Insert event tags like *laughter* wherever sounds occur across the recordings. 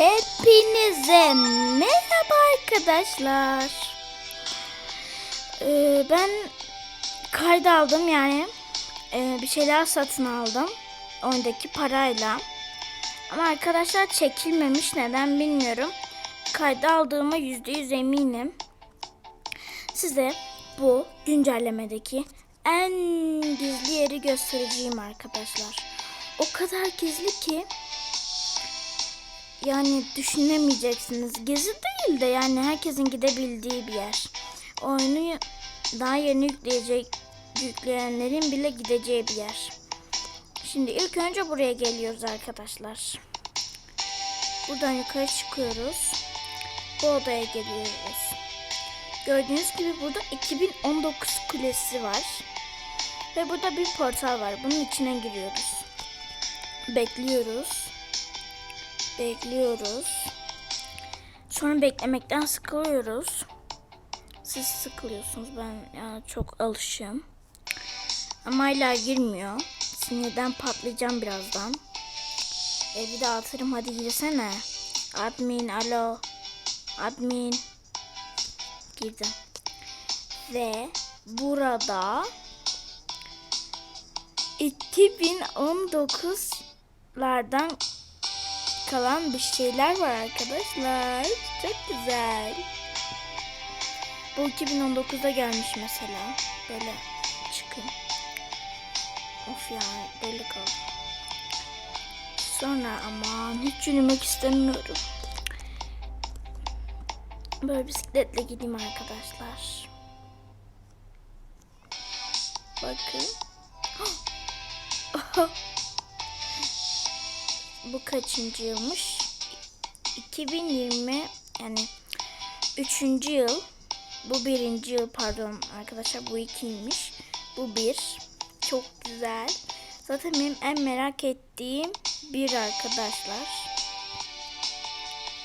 Hepinize merhaba arkadaşlar. Ee, ben kayda aldım yani Ee, bir şeyler satın aldım oyundaki parayla. Ama arkadaşlar çekilmemiş neden bilmiyorum. Kayda aldığıma yüzde yüz eminim. Size bu güncellemedeki en gizli yeri göstereceğim arkadaşlar. O kadar gizli ki yani düşünemeyeceksiniz. Gezi değil de yani herkesin gidebildiği bir yer. Oyunu daha yeni yükleyecek yükleyenlerin bile gideceği bir yer. Şimdi ilk önce buraya geliyoruz arkadaşlar. Buradan yukarı çıkıyoruz. Bu odaya geliyoruz. Gördüğünüz gibi burada 2019 kulesi var. Ve burada bir portal var. Bunun içine giriyoruz. Bekliyoruz. Bekliyoruz. Sonra beklemekten sıkılıyoruz. Siz sıkılıyorsunuz. Ben ya çok alışığım. Ama hala girmiyor. Sinirden patlayacağım birazdan. Evi dağıtırım. Hadi girsene. Admin alo. Admin. Girdim. Ve burada 2019'lardan kalan bir şeyler var arkadaşlar. Çok güzel. Bu 2019'da gelmiş mesela. Böyle çıkın. Of ya böyle kal. Sonra aman hiç yürümek istemiyorum. Böyle bisikletle gideyim arkadaşlar. Bakın. *gasps* Bu kaçıncı yılmış? 2020 yani üçüncü yıl. Bu birinci yıl pardon arkadaşlar bu ikiymiş. Bu bir. Çok güzel. Zaten benim en merak ettiğim bir arkadaşlar.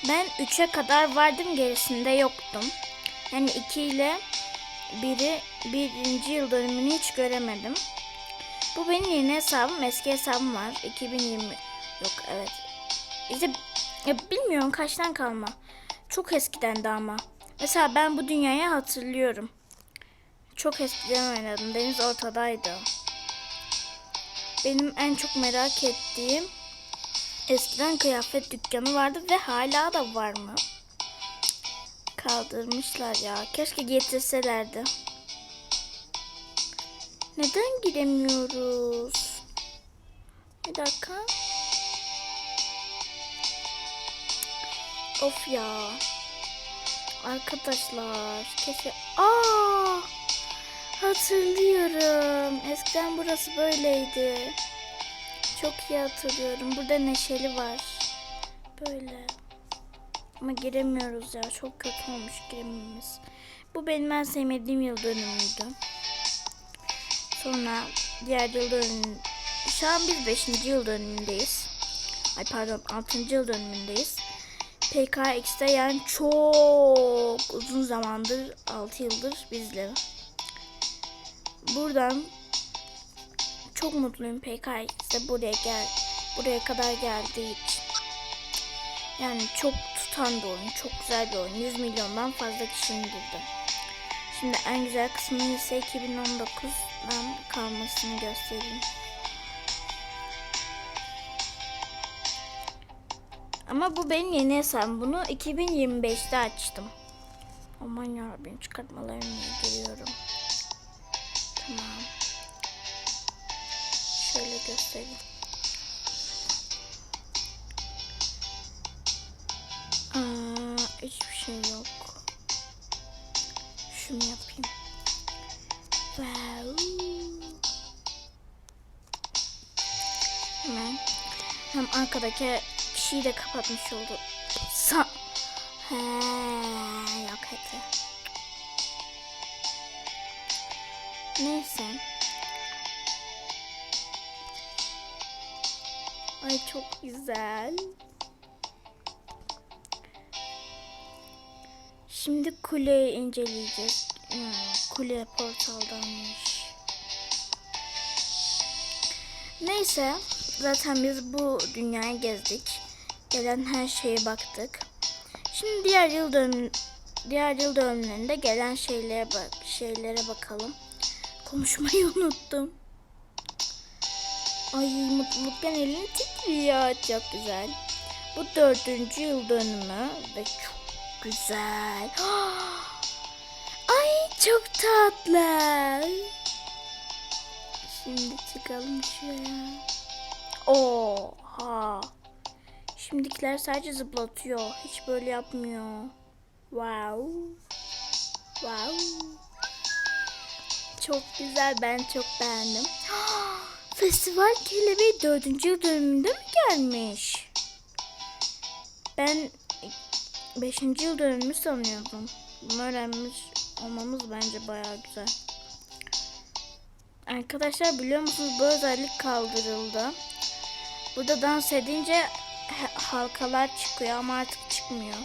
Ben 3'e kadar vardım gerisinde yoktum. Yani 2 ile biri birinci yıl dönümünü hiç göremedim. Bu benim yeni hesabım. Eski hesabım var. 2020 yok evet. İşte ya bilmiyorum kaçtan kalma. Çok eskiden de ama. Mesela ben bu dünyayı hatırlıyorum. Çok eskiden oynadım. Deniz ortadaydı. Benim en çok merak ettiğim eskiden kıyafet dükkanı vardı ve hala da var mı? Kaldırmışlar ya. Keşke getirselerdi. Neden giremiyoruz? Bir dakika. Of ya. Arkadaşlar keşke... Aa! Hatırlıyorum. Eskiden burası böyleydi. Çok iyi hatırlıyorum. Burada neşeli var. Böyle. Ama giremiyoruz ya. Çok kötü olmuş girememiz. Bu benim en sevmediğim yıl dönümüydü. Sonra diğer yıl dönümü... Şu an biz 5. yıl dönümündeyiz. Ay pardon 6. yıl dönümündeyiz. PKX'de yani çok uzun zamandır 6 yıldır bizle. Buradan çok mutluyum PKX'de buraya gel buraya kadar geldiği için. Yani çok tutan bir oyun, çok güzel bir oyun. 100 milyondan fazla kişi indirdi. Şimdi en güzel kısmı ise 2019'dan kalmasını göstereyim. Ama bu benim yeni hesabım. Bunu 2025'te açtım. Aman yarabbim çıkartmalarını giriyorum. Tamam. Şöyle göstereyim. Aa, hiçbir şey yok. Şunu yapayım. Wow. Hemen. Hem arkadaki kişiyi de kapatmış oldu. Sa He, yok etti. Neyse. Ay çok güzel. Şimdi kuleyi inceleyeceğiz. Hmm, kule portaldanmış. Neyse. Zaten biz bu dünyayı gezdik. Gelen her şeye baktık. Şimdi diğer yıl dönüm diğer yıl dönümlerinde gelen şeylere bak şeylere bakalım. Konuşmayı *laughs* unuttum. Ay mutluluktan elim titriyor. Çok güzel. Bu dördüncü yıl dönümü ve çok güzel. *gasps* Ay çok tatlı. Şimdi çıkalım şuraya. Oha. Şimdikiler sadece zıplatıyor. Hiç böyle yapmıyor. Wow. Wow. Çok güzel. Ben çok beğendim. *gasps* Festival kelebeği dördüncü yıl dönümünde mi gelmiş? Ben beşinci yıl dönümü sanıyordum. Bunu öğrenmiş olmamız bence bayağı güzel. Arkadaşlar biliyor musunuz bu özellik kaldırıldı. Burada dans edince halkalar çıkıyor ama artık çıkmıyor.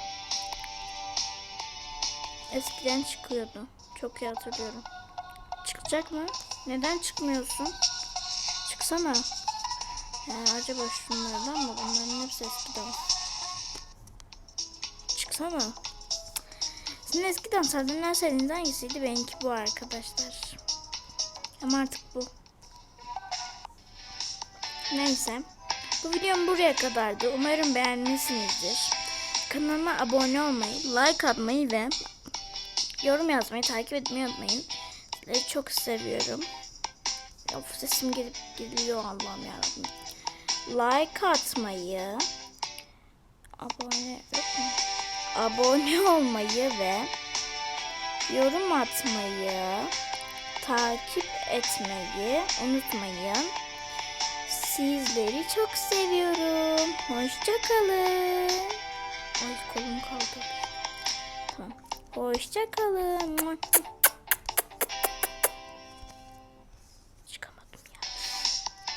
Eskiden çıkıyordu. Çok iyi hatırlıyorum. Çıkacak mı? Neden çıkmıyorsun? Çıksana. Yani acaba şunlardan mı? Bunların hepsi eskiden. Çıksana. Sizin eskiden sardınlar seriniz hangisiydi? Benimki bu arkadaşlar. Ama artık bu. Neyse. Bu videom buraya kadardı. Umarım beğenmişsinizdir. Kanalıma abone olmayı, like atmayı ve yorum yazmayı takip etmeyi unutmayın. Sizleri çok seviyorum. Of sesim gelip geliyor Allah'ım yarabbim. Like atmayı, abone? Abone olmayı ve yorum atmayı, takip etmeyi unutmayın. Sizleri çok seviyorum. Hoşçakalın. Ay kolum kaldı. Tamam. Hoşçakalın.